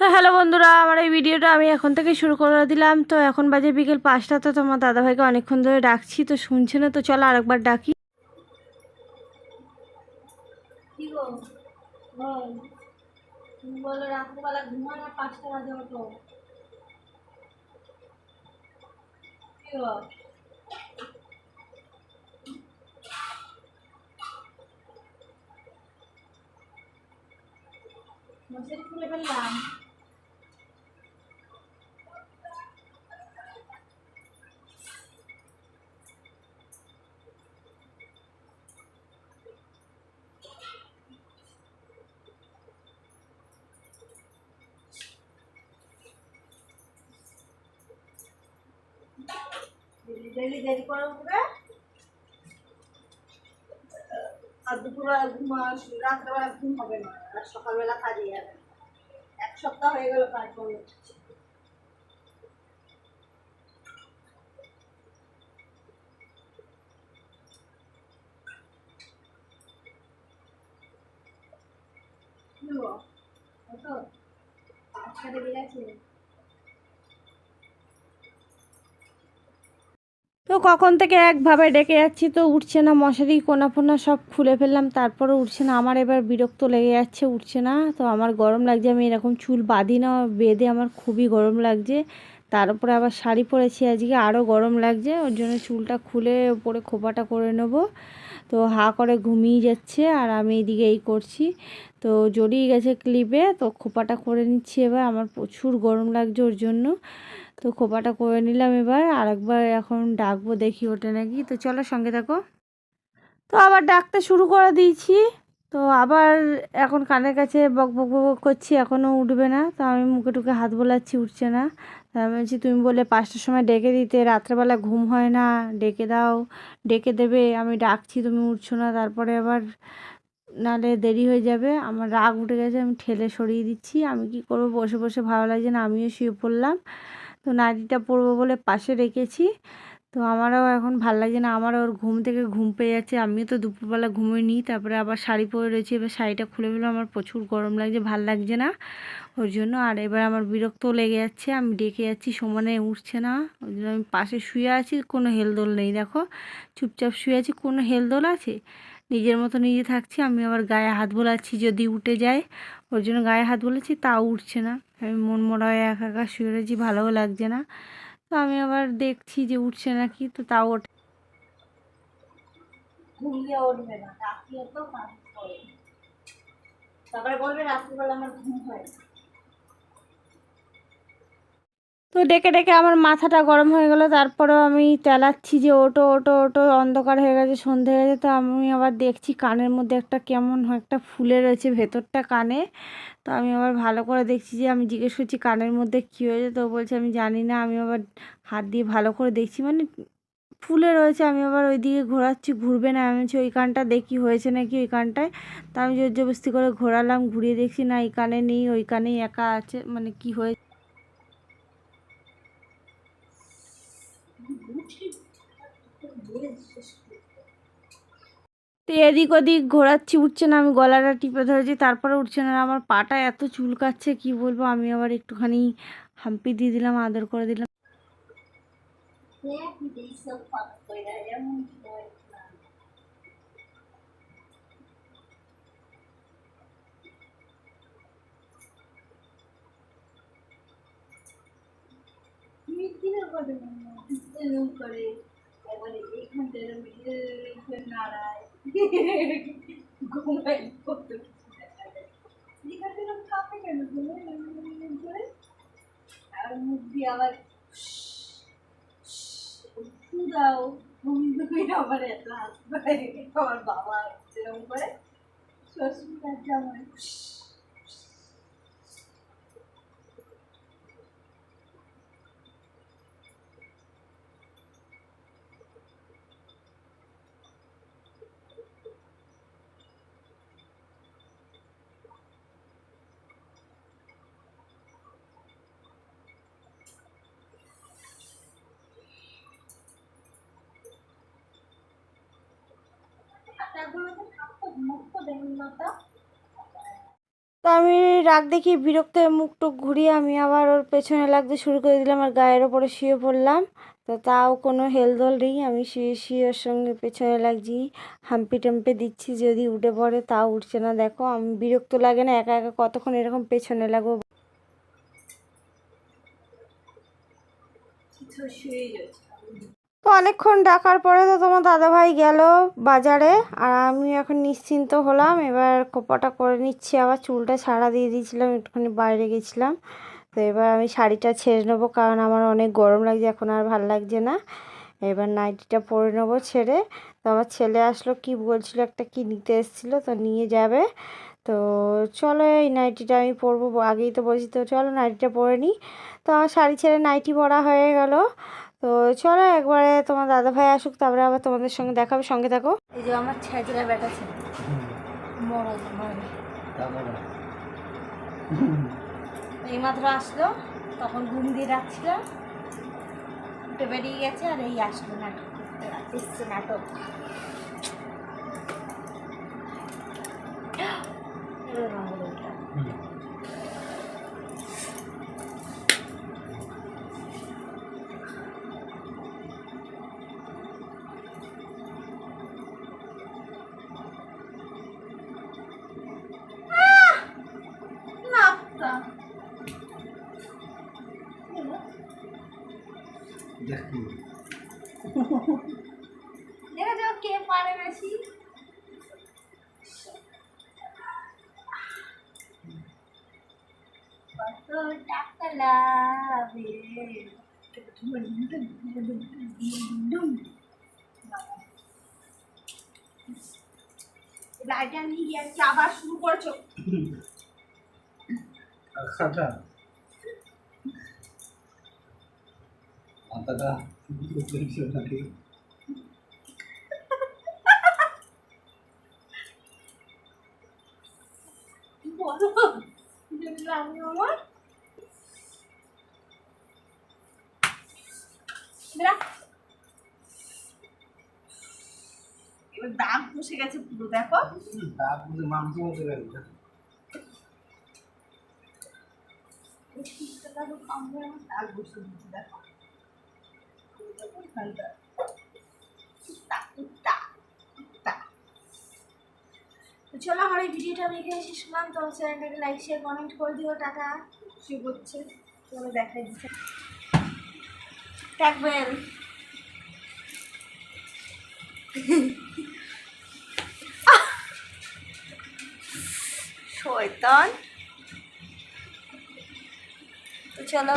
হ্যাঁ হ্যালো বন্ধুরা, আমার এই ভিডিওটা আমি এখন থেকে শুরু করে দিলাম। তো এখন বাজে বিকেল পাঁচটা, তো তোমার দাদাভাইকে অনেকক্ষণ ধরে ডাকছি, তো শুনছে না, তো চলো আরেকবার ডাকি। মশারি খুলে ফেললাম। ডেলি দেরি করে উঠবে। আর দুপুরবেলা ঘুম রাত্রেবেলা ঘুম হবে না, আর সকালবেলা যাবে। এক সপ্তাহ হয়ে গেল কাজ গেছে তো কখন থেকে একভাবে ডেকে যাচ্ছি তো উঠছে না, মশারি কোনা ফোনা সব খুলে ফেললাম, তারপরে উঠছে না, আমার এবার বিরক্ত লেগে যাচ্ছে, উঠছে না, তো আমার গরম লাগছে, আমি এরকম চুল বাঁধি না, বেঁধে আমার খুবই গরম লাগছে, তার উপরে আবার শাড়ি পরেছি আজকে, আরও গরম লাগছে, ওর জন্য চুলটা খুলে ওপরে খোপাটা করে নেব, তো হা করে ঘুমিয়ে যাচ্ছে, আর আমি এদিকে এই করছি, তো জড়িয়ে গেছে ক্লিপে তো খোপাটা করে নিচ্ছি এবার, আমার প্রচুর গরম লাগছে ওর জন্য তো খোপাটা করে নিলাম এবার আরেকবার এখন ডাকবো দেখি ওটা নাকি। তো চলো সঙ্গে থাকো। তো আবার ডাকতে শুরু করে দিয়েছি। তো আবার এখন কানের কাছে বক বক বক করছি, এখনও উঠবে না। তো আমি মুখে টুকে হাত বোলাচ্ছি, উঠছে না। আমি বলছি, তুমি বলে পাঁচটার সময় ডেকে দিতে, রাত্রেবেলা ঘুম হয় না, ডেকে দাও। ডেকে দেবে, আমি ডাকছি, তুমি উঠছো না। তারপরে আবার নালে দেরি হয়ে যাবে। আমার রাগ উঠে গেছে, আমি ঠেলে সরিয়ে দিচ্ছি। আমি কি করব? বসে বসে ভালো লাগছে না, আমিও শুয়ে পড়লাম। তো নাইটিটা পরবো বলে পাশে রেখেছি। তো আমারও এখন ভালো লাগছে না, আমারও ওর ঘুম থেকে ঘুম পেয়ে যাচ্ছে। আমিও তো দুপুরবেলা ঘুমিয়ে ঘুমোইনি, তারপরে আবার শাড়ি পরে রয়েছি, এবার শাড়িটা খুলে ফেলে আমার প্রচুর গরম লাগছে, ভালো লাগছে না। ওর জন্য আর এবার আমার বিরক্ত লেগে যাচ্ছে, আমি ডেকে যাচ্ছি, সমানে উঠছে না ওই জন্য আমি পাশে শুয়ে আছি, কোনো হেলদোল নেই, দেখো। চুপচাপ শুয়ে আছি, কোনো হেলদোল আছে? নিজের মতো নিজে থাকছি, আমি আবার গায়ে হাত বোলাচ্ছি, যদি উঠে যায় ওর জন্য গায়ে হাত বলেছি তাও উঠছে না। আমি মন মরা হয়ে একা একা শুয়ে রয়েছি, ভালোও লাগছে না। তো আমি আবার দেখছি যে উঠছে নাকি, তো তাও ওঠে তারপরে বলবে রাত্রিবেলা আমার ঘুম হয়। তো ডেকে ডেকে আমার মাথাটা গরম হয়ে গেল, তারপরেও আমি তেলাচ্ছি যে ওটো ওটো ওটো, অন্ধকার হয়ে গেছে, সন্ধে হয়ে গেছে, তো আমি আবার দেখছি কানের মধ্যে একটা কেমন একটা ফুলে রয়েছে ভেতরটা কানে। তো আমি আবার ভালো করে দেখছি যে আমি জিজ্ঞেস করছি কানের মধ্যে কী হয়েছে, তো বলছে আমি জানি না, আমি আবার হাত দিয়ে ভালো করে দেখছি মানে ফুলে রয়েছে, আমি আবার ওই দিকে ঘোরাচ্ছি, ঘুরবে না, আমি বলছি, ওই কানটা দেখি, হয়েছে নাকি ওই কানটায়? তো আমি জোর জবস্তি করে ঘোরালাম, ঘুরিয়ে দেখছি, না, এই কানে নেই, ওই কানেই একা আছে মানে কি হয়েছে? তো এদিক ওদিক ঘোরাচ্ছি, উঠছে না, আমি গলাটা টিপে ধরেছি, তারপরে উঠছে না, আমার পাটা এত চুলকাচ্ছে, কি বলব? আমি আবার একটুখানি হাম্পি দিয়ে দিলাম, আদর করে দিলাম। দেখ এইসব ফাঁক কইরা এমন হয় না। তুমি কীরকম করে এরকম করে এবারে এইখানটা এরকম এরকম করে নাড়ায় ঘুমাই কাঁপে কেন তুমি আর মুখ দিয়ে আবার দাও ঘুম ধুয়ে আবার এত হাসপাতালে আমার বাবা এরকম করে শ্বশুর জামাই তো আমি রাগ দেখি বিরক্ত হয়ে মুখ টুক ঘুরিয়ে আমি আবার ওর পেছনে লাগতে শুরু করে দিলাম আর গায়ের ওপরে শুয়ে পড়লাম। তো তাও কোনো হেলদোল নেই আমি শুয়ে শুয়ে ওর সঙ্গে পেছনে লাগছি হাম্পি টাম্পি দিচ্ছি যদি উঠে পড়ে তাও উঠছে না। দেখো আমি বিরক্ত লাগে না একা একা কতক্ষণ এরকম পেছনে লাগবো? শুয়ে যাচ্ছে তো অনেকক্ষণ ডাকার পরে তো তোমার দাদাভাই গেল বাজারে আর আমি এখন নিশ্চিন্ত হলাম। এবার কোপাটা করে নিচ্ছি, আবার চুলটা ছাড়া দিয়ে দিয়েছিলাম, একটুখানি বাইরে গেছিলাম। তো এবার আমি শাড়িটা ছেড়ে নেব, কারণ আমার অনেক গরম লাগছে, এখন আর ভালো লাগছে না। এবার নাইটিটা পরে নেব ছেড়ে। তো আমার ছেলে আসলো, কি বলছিল, একটা কি নিতে এসেছিল, তো নিয়ে যাবে। তো চলো, এই নাইটিটা আমি পরবো, আগেই তো বলছি, তো চলো নাইটিটা পরে নিই। তো আমার শাড়ি ছেড়ে নাইটি পরা হয়ে গেল। তো চলো একবারে তোমার দাদা ভাই আসুক তারপরে আবার তোমাদের সঙ্গে দেখাবে সঙ্গে থাকো। এই যে আমার ছেঁচড়া বেটা ছিল মরদ মরদ এইমাত্র আসলো তখন ঘুম দিয়ে রাখছিলাম উঠে বেরিয়ে গেছে আর এই আসলো নাটক করতে নাটক। দেখা যাও কে পারে বেশি। কত টাকা লাভে? লাইটা নিয়ে আবার শুরু করছ? খাটা নাকি আমি আমার? বেরা। এবার দাগ বসে গেছে পুরো দেখো। দাঁত মধ্যে মাংস মতো গেছে দাগ বসে দেখো। চলো আমার এই ভিডিওটা আমি এখানে শেষ করলাম। তো চ্যানেলটাকে লাইক শেয়ার কমেন্ট করে দিও টাটা। সে করছে চলো দেখাই দিচ্ছে। থাকবেন শয়তান। তো চলো।